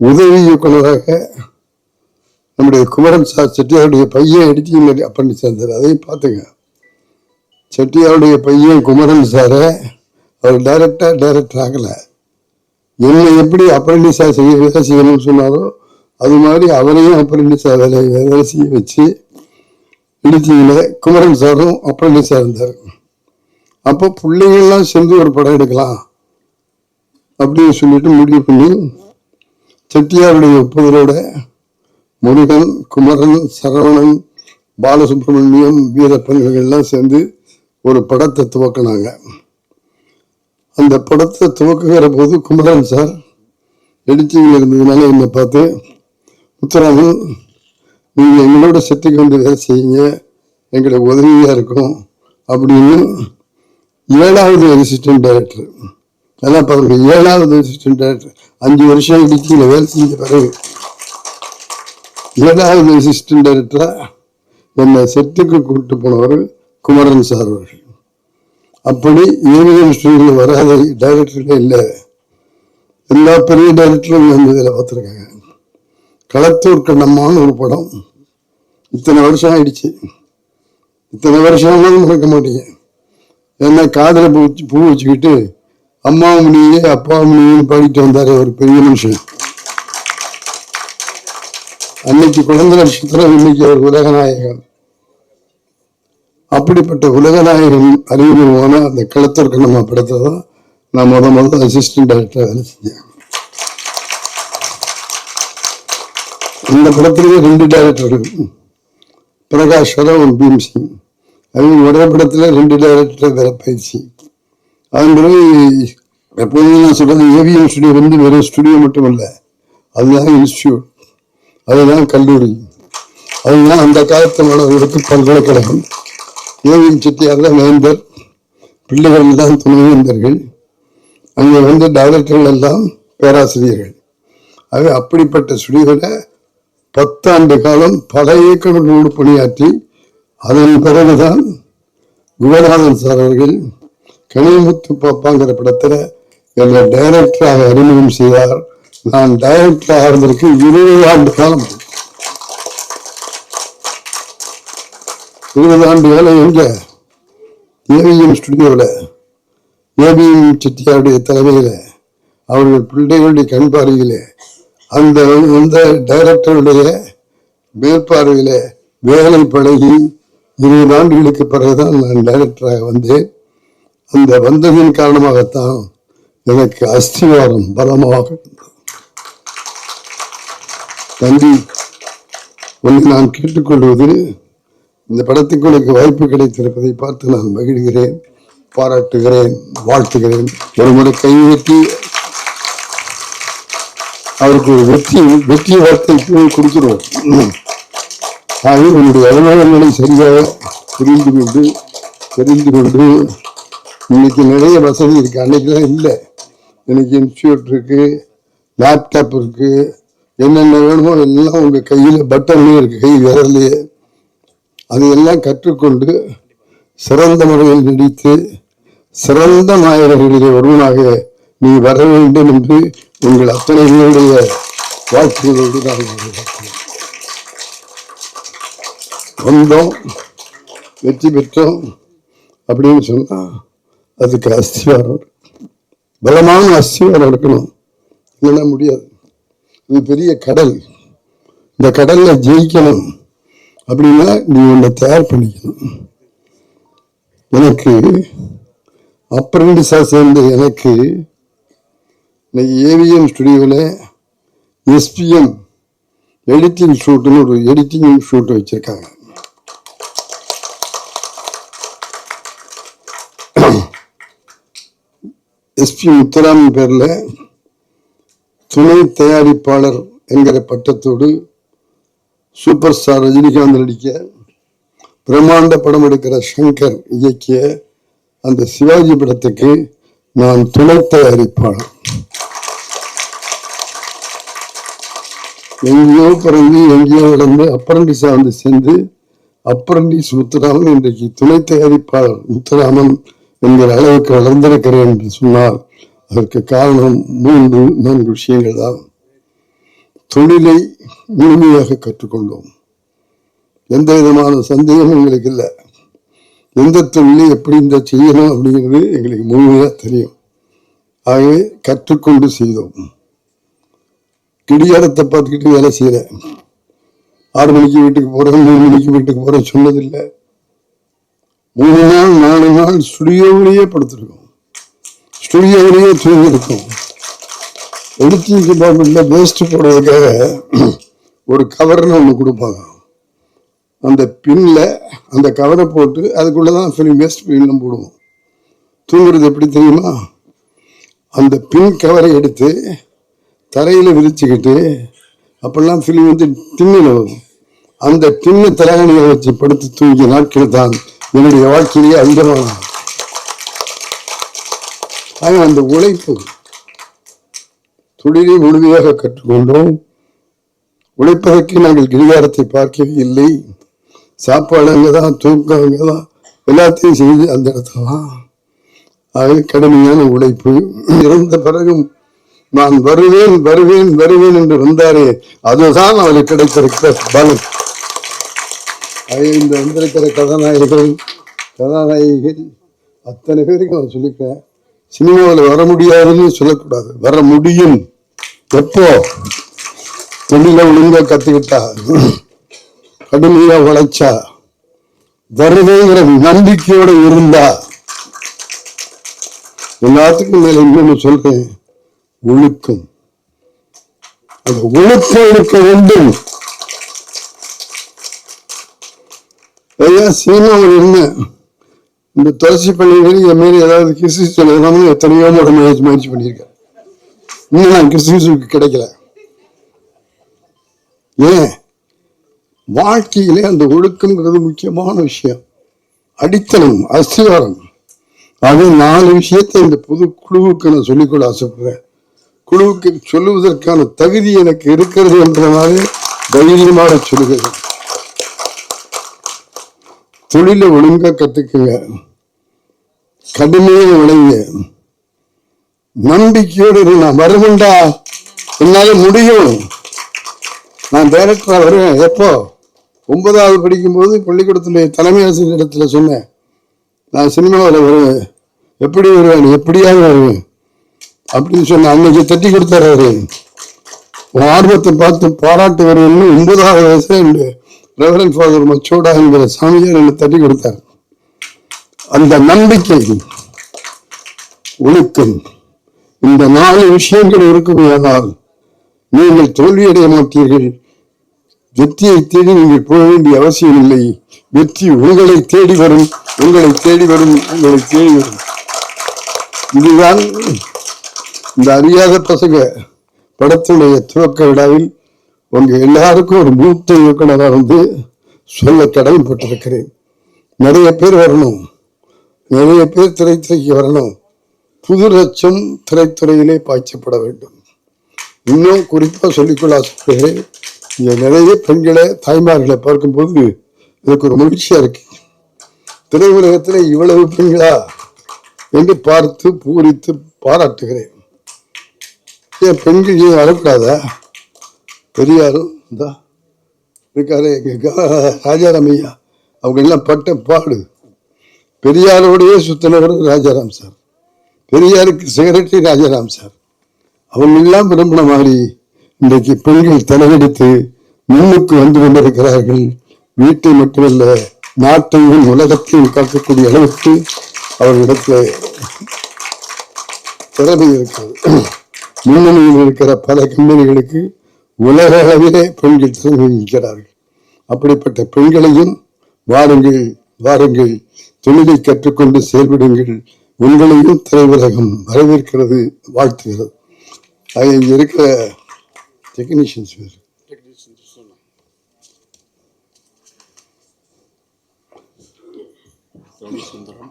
உதவி இயக்குநராக நம்முடைய குமரன் சார் செட்டியாருடைய பையன் எடிட்டிங் அப்பண்டி சேர்ந்தார். அதையும் பார்த்துங்க. செட்டியாருடைய பையன் குமரன் சாரை அவர் டைரக்டாக டைரக்டர் ஆகலை. என்னை எப்படி அப்ரண்டிஸாக செய்ய வேலை செய்யணும்னு சொன்னாரோ அது மாதிரி அவரையும் அப்ரண்டிஸாக வேலை வேலை செய்ய வச்சு இடிச்சிங்கள குமரன் சாரும் அப்ரண்டிஸாக இருந்தார். அப்போ பிள்ளைங்கள்லாம் சேர்ந்து ஒரு படம் எடுக்கலாம் அப்படின்னு சொல்லிட்டு முடிவு பண்ணி செட்டியாருடைய ஒப்புதலோட முருகன் குமரன் சரவணன் பாலசுப்ரமணியம் வீரப்பன் இவங்கெல்லாம் சேர்ந்து ஒரு படத்தை துவக்கினாங்க. அந்த படத்தை துவக்குகிற போது குமரன் சார் எடிட்டிங்கில் இருந்ததுனால என்னை பார்த்து முத்துராமன் நீங்கள் எங்களோட செட்டுக்கு வந்து வேலை செய்யுங்க. எங்களுக்கு உதவியாக இருக்கும். அப்படின்னு ஏழாவது அசிஸ்டன்ட் டைரக்டர் அதான் பாருங்கள் ஏழாவது அசிஸ்டன்ட் டைரக்டர் அஞ்சு வருஷம் இடுக்கியில் வேலை செஞ்ச பிறகு ஏழாவது அசிஸ்டன்ட் டைரக்டராக என்னை செட்டுக்கு கூப்பிட்டு போனவர் குமரன் சார் அவர்கள். அப்படி யூனியன் ஸ்டுடியோவில் வராத டைரக்டர்களே இல்லை. எல்லா பெரிய டைரக்டரும் வந்து இதில் பார்த்துருக்காங்க. களத்தூர் கண்ணம்மான்னு ஒரு படம். இத்தனை வருஷம் ஆயிடுச்சு. இத்தனை வருஷம் ஆனாலும் மறக்க மாட்டீங்க. என்ன காதில் பூ வச்சு பூ வச்சுக்கிட்டு அம்மா முனியே அப்பா முனியன்னு பாடிட்டு வந்தாரு ஒரு பெரிய மனுஷன். அன்னைக்கு குழந்தை நட்சத்திரம் இன்னைக்கு ஒரு உலகநாயகன். அப்படிப்பட்ட உலகநாயகன் அறிமுகமான அந்த களத்திற்கு நம்ம படத்தை தான் நான் முத முதல்ல அசிஸ்டன்ட் டைரக்டர் வேலை செஞ்சேன். அந்த படத்திலேயே ரெண்டு டைரக்டர்கள் பிரகாஷ் ராவ் பீம் சிங் அது ஒரே படத்துல ரெண்டு டைரக்டர் வேலை பயிற்சி. அதன் பிறகு எப்போதுமே நான் சொல்றது ஏவிஎம் ஸ்டுடியோ வந்து வெறும் ஸ்டுடியோ மட்டும் இல்லை அதுதான் இன்ஸ்டியூட் அதுதான் கல்லூரி. அதுதான் அந்த காலத்து மாணவர்களுக்கு பல்கலைக்கழகம். ஏவிஎம் செட்டியார் தான் வேந்தர் பிள்ளைகள் தான் துணைவேந்தர்கள் அங்கே வந்து டைரக்டர்கள் எல்லாம் பேராசிரியர்கள். ஆகவே அப்படிப்பட்ட ஸ்டுடியோவில் பத்தாண்டு காலம் பல இயக்குநர்களோடு பணியாற்றி அதன் பிறகுதான் குகநாதன் சார் அவர்கள் கனிமுத்து பாப்பாங்கிற படத்தில் என்னை டைரக்டராக அறிமுகம் செய்தார். நான் டைரக்டராக இருந்திருக்கு இருபது ஆண்டு காலம். இருபது ஆண்டு காலம் எங்க? ஏவிஎம் ஸ்டுடியோவில் ஏபிஎம் செட்டியாருடைய தலைமையில். அவர்கள் பிள்ளைகளுடைய கண் பார்வையில் அந்த அந்த டைரக்டருடைய மேற்பார்வையில் வேலை பழகி இருபது ஆண்டுகளுக்கு பிறகுதான் நான் டைரக்டராக வந்தேன். அந்த வந்ததின் காரணமாகத்தான் எனக்கு அஸ்திவாரம் பலமாக இருந்தது. தம்பி நான் கேட்டுக்கொள்வது இந்த படத்துக்கு உனக்கு வாய்ப்பு கிடைத்திருப்பதை பார்த்து நான் மகிழ்கிறேன் பாராட்டுகிறேன் வாழ்த்துகிறேன் ஒரு முறை கைவிட்டி அவருக்கு ஒரு வெற்றி வெற்றி வார்த்தை கொடுக்கிறோம் கொடுத்துருவோம் உன்னுடைய அனுபவங்களை சரியாக புரிந்து கொண்டு தெரிந்து கொண்டு இன்னைக்கு நிறைய வசதி இருக்கு. அன்னைக்கெல்லாம் இல்லை. இன்னைக்கு இன்ஸ்டியூட் இருக்கு லேப்டாப் இருக்கு. என்னென்ன வேணுமோ எல்லாம் உங்க கையில பட்டன்லயே இருக்கு. கை விரல்லையே அதையெல்லாம் கற்றுக்கொண்டு சிறந்த முறையில் நடித்து சிறந்த நாயகர்களிலே ஒருவனாக நீ வர வேண்டும் என்று உங்கள் அத்தனை பேருடைய வாழ்த்துகளோடு நான் வந்தோம் வெற்றி பெற்றோம் அப்படின்னு சொன்னா அதுக்கு அஸ்திவாரம் பலமான அஸ்திவாரம் இருக்கணும் இல்லைன்னா முடியாது. இது பெரிய கடல். இந்த கடலில் ஜெயிக்கணும். அப்படின்னா நீ உன்னை தயார் பண்ணிக்கணும். எனக்கு அப்ரண்டிஸாக சேர்ந்த எனக்கு இன்னைக்கு ஏவிஎம் ஸ்டுடியோவில் எஸ்பிஎம் எடிட்டிங் ஷூட்டுன்னு ஒரு எடிட்டிங் ஷூட் வச்சுருக்காங்க. எஸ்பி முத்துராமன் பேரில் துணை தயாரிப்பாளர் என்கிற பட்டத்தோடு சூப்பர் ஸ்டார் ரஜினிகாந்த் நடிக்க பிரம்மாண்ட படம் எடுக்கிற சங்கர் இயக்கிய அந்த சிவாஜி படத்துக்கு நான் துணை தயாரிப்பாளர். எங்கேயோ பிறந்து எங்கேயோ வளர்ந்து அப்ரண்டிஸா வந்து சேர்ந்து அப்ரண்டிஸ் முத்துராமன் இன்றைக்கு துணை தயாரிப்பாளர் முத்துராமன் என்கிற அளவுக்கு வளர்ந்திருக்கிறேன் என்று சொன்னால் அதற்கு காரணம் மூன்று நான்கு விஷயங்கள் தான் தொழிலை முழுமையாக கற்றுக்கொண்டோம். எந்த விதமான சந்தேகமும் எங்களுக்கு இல்லை. எந்த தொழிலை எப்படி இந்த செய்யணும் அப்படிங்கிறது எங்களுக்கு முழுமையாக தெரியும். ஆகவே கற்றுக்கொண்டு செய்தோம். கிடியாரத்தை பார்த்துக்கிட்டு வேலை செய்கிறேன் ஆறு மணிக்கு வீட்டுக்கு போகிறேன் மூணு மணிக்கு வீட்டுக்கு போகிறேன் சொன்னதில்லை. மூணு நாள் நாலு நாள் ஸ்டுடியோவிலேயே படுத்திருக்கோம். ஸ்டுடியோவிலேயே தூங்கியிருக்கோம். எடிட்டிங் டிபார்ட்மெண்ட்டில் வேஸ்ட் போடுறதுக்காக ஒரு கவர்னு ஒன்று கொடுப்பாங்க. அந்த பின்ல அந்த கவரை போட்டு அதுக்குள்ளே தான் ஃபிலிம் வேஸ்ட் ஃபிலிம்லாம் போடுவோம். தூங்குறது எப்படி தெரியுமா? அந்த பின் கவரை எடுத்து தரையில் விரிச்சுக்கிட்டு அப்பெல்லாம் ஃபிலிம் வந்து டின்னில் வரும். அந்த டின்னு தலையணியை வச்சு படுத்து தூங்கிய நாட்கள் தான் என்னுடைய வாழ்க்கையிலேயே அதிகமான ஆனால் அந்த உழைப்பு தொழிலை முழுமையாக கற்றுக்கொண்டோம். உழைப்பதற்கு நாங்கள் கிரிகாரத்தை பார்க்கவே இல்லை. சாப்பாடு அங்கதான் தூக்கம் அங்கதான் எல்லாத்தையும் செய்து அந்த இடத்துல. தான் ஆக கடுமையான உழைப்பு. இறந்த பிறகும் நான் வருவேன் வருவேன் வருவேன் என்று வந்தாரே அதுதான் அவருக்கு கிடைத்திருக்கிற பலம் ஆக இந்த வந்திருக்கிற கதாநாயகர்கள் கதாநாயகிகள் அத்தனை பேருக்கு நான் சொல்லியிருக்கேன் சினிமாவில் வர முடியாதுன்னு சொல்லக்கூடாது. வர முடியும். எப்போ? தொழில ஒழுங்கா கத்துக்கிட்டா? கடுமையா உழைச்சா? வருதுங்கிற நம்பிக்கையோட இருந்தா? எல்லாத்துக்கும் மேல இன்னொன்னு சொல்றேன். ஒழுக்கம். அந்த ஒழுக்கம் இருக்க வேண்டும். ஐயா சீனாவில் இருந்தேன் இந்த துளசி பள்ளிகள் என் மாரி ஏதாவது கிறிஸ்து சொல்லணும்னு எத்தனையோ முறை முயற்சி முயற்சி பண்ணியிருக்கேன். இன்னும் நான் கிறிஸ்துவுக்கு கிடைக்கல. ஏன்? வாழ்க்கையிலே அந்த ஒழுக்கம்ங்கிறது முக்கியமான விஷயம். அடித்தளம் அஸ்திவாரம். அது நாலு விஷயத்தை இந்த புது குழுவுக்கு நான் சொல்லிக்கொள்ள ஆசைப்படுறேன். குழுவுக்கு சொல்லுவதற்கான தகுதி எனக்கு இருக்கிறது என்றனாலே தைரியமாக சொல்லுகிறேன். தொழிலை ஒழுங்கா கத்துக்குங்க. கடுமையாக உழைங்க. நம்பிக்கையோடு நான் வருவேன்டா. என்னால முடியும். நான் டைரக்டரா வருவேன். எப்போ? ஒன்பதாவது படிக்கும்போது பள்ளிக்கூடத்துல தலைமை ஆசிரியர் இடத்துல சொன்னேன். நான் சினிமாவில் வருவேன். எப்படி வருவேன்? எப்படியாவது வருவேன். அப்படின்னு சொன்ன அன்னைக்கு தட்டி கொடுத்தாரு அவரு. ஆர்வத்தை பார்த்து பாராட்டு வருவேன்னு ஒன்பதாவது வயசுல ரெவரன் ஃபாதர் மச்சோடா என்கிற சாமியார் என்னை தட்டி கொடுத்தார். அந்த நம்பிக்கை ஒழுக்கம் இந்த நாலு விஷயங்கள் இருக்குமையானால் நீங்கள் தோல்வியடைய மாட்டீர்கள். வெற்றியை தேடி நீங்கள் போக வேண்டிய அவசியம் இல்லை. வெற்றி உங்களை தேடி வரும் உங்களை தேடி வரும் உங்களை தேடி வரும். இதுதான் இந்த அறியாத பசங்க படத்துடைய துவக்க விழாவில் உங்க எல்லாருக்கும் ஒரு மூத்த இயக்குனராக வந்து சொல்ல கடமைப்பட்டிருக்கிறேன். நிறைய பேர் வரணும். நிறைய பேர் திரைத்துறைக்கு வரணும். புது லட்சம் திரைத்துறையிலே பாய்ச்சப்பட வேண்டும். இன்னும் குறிப்பாக சொல்லிக்கொள்ள ஆசைப்படுகிறேன். இங்கே நிறைய பெண்களை தாய்மார்களை பார்க்கும்போது எனக்கு ஒரு மகிழ்ச்சியா இருக்கு. திரையுலகத்தில் இவ்வளவு பெண்களா என்று பார்த்து பூரித்து பாராட்டுகிறேன். ஏன் பெண்கள் ஏன் வரக்கூடாதா பெரியாரும் இந்தா இருக்காரு ராஜாராம் ஐயா அவங்க எல்லாம் பட்ட பாடு. பெரியாரோடையே சுத்தினவர் ராஜாராம் சார். பெரியாருக்கு செக்ரட்டரி ராஜாராம் சார். அவங்க எல்லாம் விரும்பின மாதிரி இன்றைக்கு பெண்கள் தலையெடுத்து முன்னுக்கு வந்து கொண்டிருக்கிறார்கள். வீட்டை மட்டுமல்ல நாட்டையும் உலகத்தையும் காக்கக்கூடிய அளவுக்கு அவர்களிடத்துல திறமை இருக்கிறது. முன்னணியில் இருக்கிற பல கம்பெனிகளுக்கு உலக அளவிலே பெண்கள் திறமை அப்படிப்பட்ட பெண்களையும் வாருங்கள் வாருங்கள். தொழிலை கற்றுக்கொண்டு செயல்படுங்கள். உங்களையும் திரையுலகம் வரவேற்கிறது வாழ்த்துகிறது. அது இருக்கிற டெக்னீஷியன்ஸ் வேறு. சுந்தரம்.